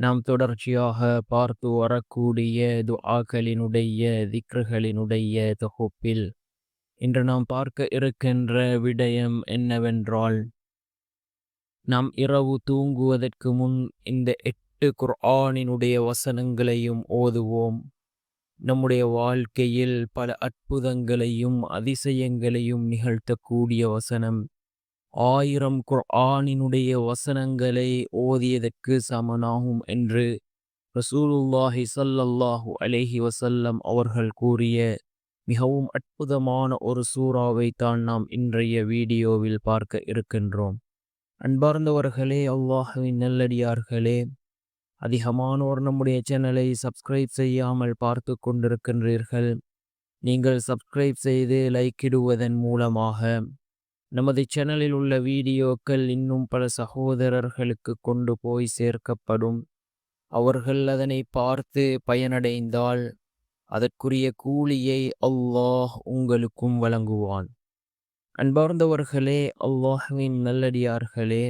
நாம் தொடர்ச்சியாக பார்த்து வரக்கூடிய துஆக்களினுடைய திக்ருகளினுடைய தொகுப்பில் இன்று நாம் பார்க்க இருக்கின்ற விடயம் என்னவென்றால் நாம் இரவு தூங்குவதற்கு முன் இந்த எட்டு குர்ஆனினுடைய வசனங்களையும் ஓதுவோம். நம்முடைய வாழ்க்கையில் பல அற்புதங்களையும் அதிசயங்களையும் நிகழ்த்தக்கூடிய வசனம். ஆயிரம் குர்ஆனினுடைய வசனங்களை ஓதியதற்கு சமனாகும் என்று ரசூலுல்லாஹி சல்லல்லாஹு அலேஹி வசல்லம் அவர்கள் கூறிய மிகவும் அற்புதமான ஒரு சூறாவை தான் நாம் இன்றைய வீடியோவில் பார்க்க இருக்கின்றோம். அன்பார்ந்தவர்களே அல்லாஹுவின் நல்லடியார்களே அதிகமானோர் நம்முடைய சேனலை சப்ஸ்கிரைப் செய்யாமல் பார்த்து கொண்டிருக்கின்றீர்கள். நீங்கள் சப்ஸ்கிரைப் செய்து லைக் இடுவதன் மூலமாக நமது சேனலில் உள்ள வீடியோக்கள் இன்னும் பல சகோதரர்களுக்கு கொண்டு போய் சேர்க்கப்படும். அவர்கள் அதனை பார்த்து பயனடைந்தால் அதற்குரிய கூலியை அல்லாஹ் உங்களுக்கும் வழங்குவான். அன்பார்ந்தவர்களே அல்லாஹுவின் நல்லடியார்களே.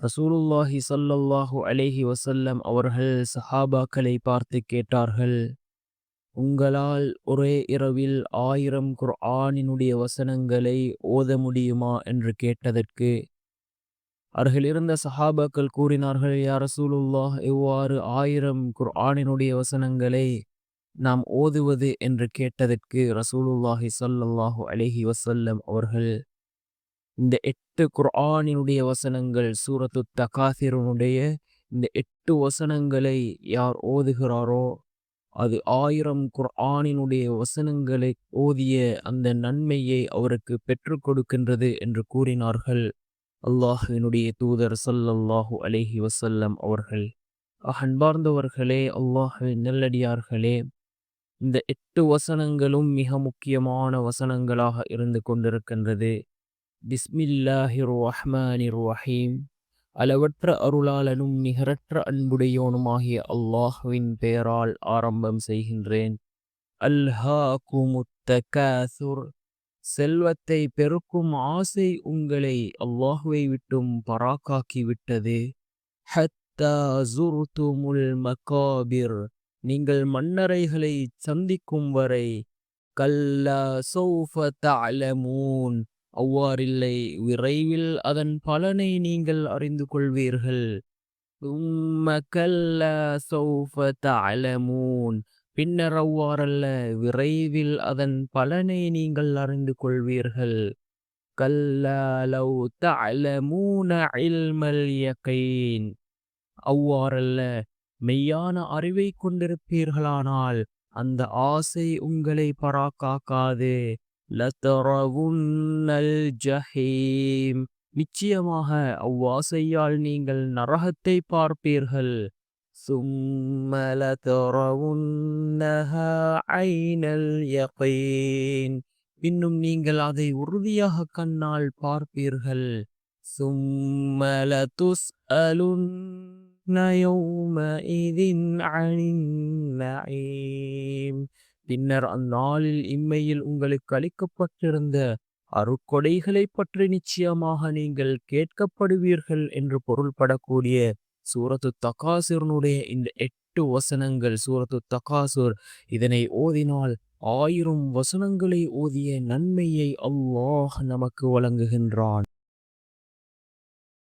ரசூலுல்லாஹி சல்லல்லாஹு அலேஹி வசல்லம் அவர்கள் சஹாபாக்களை பார்த்து கேட்டார்கள். உங்களால் ஒரே இரவில் ஆயிரம் குர்ஆனினுடைய வசனங்களை ஓத முடியுமா என்று கேட்டதற்கு அருகிலிருந்த சஹாபாக்கள் கூறினார்கள் யார் ரசூலுல்லாஹ் இவ்வாறு ஆயிரம் குர்ஆனினுடைய வசனங்களை நாம் ஓதுவது? என்று கேட்டதற்கு ரசூலுல்லாஹி சல்லல்லாஹு அலஹி வசல்லம் அவர்கள் இந்த எட்டு குர்ஆனினுடைய வசனங்கள் சூரத்து தகாசிரனுடைய இந்த எட்டு வசனங்களை யார் ஓதுகிறாரோ அது ஆயிரம் குர்ஆனினுடைய வசனங்களை ஓதிய அந்த நன்மையை அவருக்கு பெற்றுக் கொடுக்கின்றது என்று கூறினார்கள். அல்லாஹினுடைய தூதர் சல்லல்லாஹு அலேஹி வசல்லம் அவர்கள். அன்பார்ந்தவர்களே அல்லாஹு நெல்லடியார்களே இந்த எட்டு வசனங்களும் மிக முக்கியமான வசனங்களாக இருந்து கொண்டிருக்கின்றது. பிஸ்மில்லாஹிர் ரஹ்மானிர் ரஹீம். அளவற்ற அருளாளனும் நிகரற்ற அன்புடையோனுமாகிய அல்லாஹுவின் பெயரால் ஆரம்பம் செய்கின்றேன். அல்ஹா குமுத்தகாசுர் செல்வத்தை பெருக்கும் ஆசை உங்களை அல்லாஹுவை விட்டும் பராக்காக்கி விட்டது ஹத்தா ஜுர்துமுல் மகாபிர். நீங்கள் மன்னரைகளை சந்திக்கும் வரை கல்லா சௌஃப அலமூன் அவ்வாறில்லை. விரைவில் அதன் பலனை நீங்கள் அறிந்து கொள்வீர்கள் பின்னர் அவ்வாறல்ல விரைவில் அதன் பலனை நீங்கள் அறிந்து கொள்வீர்கள் அவ்வாறல்ல மெய்யான அறிவை கொண்டிருப்பீர்களானால் அந்த ஆசை உங்களை பராக்காக்காது. லத்தரவுன்னல் ஜஹீம் நிச்சயமாக அவ்வாசையால் நீங்கள் நரகத்தை பார்ப்பீர்கள். ஐனல் யகீன். இன்னும் நீங்கள் அதை உறுதியாக கண்ணால் பார்ப்பீர்கள். சும்மல துஸ் அலுன் பின்னர் அந்நாளில் இம்மையில் உங்களுக்கு அளிக்கப்பட்டிருந்த அருக்கொடைகளை பற்றி நிச்சயமாக நீங்கள் கேட்கப்படுவீர்கள் என்று பொருள்படக்கூடிய சூரத்து தகாசுரனுடைய இந்த எட்டு வசனங்கள் சூரத்து தகாசுர் இதனை ஓதினால் ஆயிரம் வசனங்களை ஓதிய நன்மையை அல்லாஹ் நமக்கு வழங்குகின்றான்.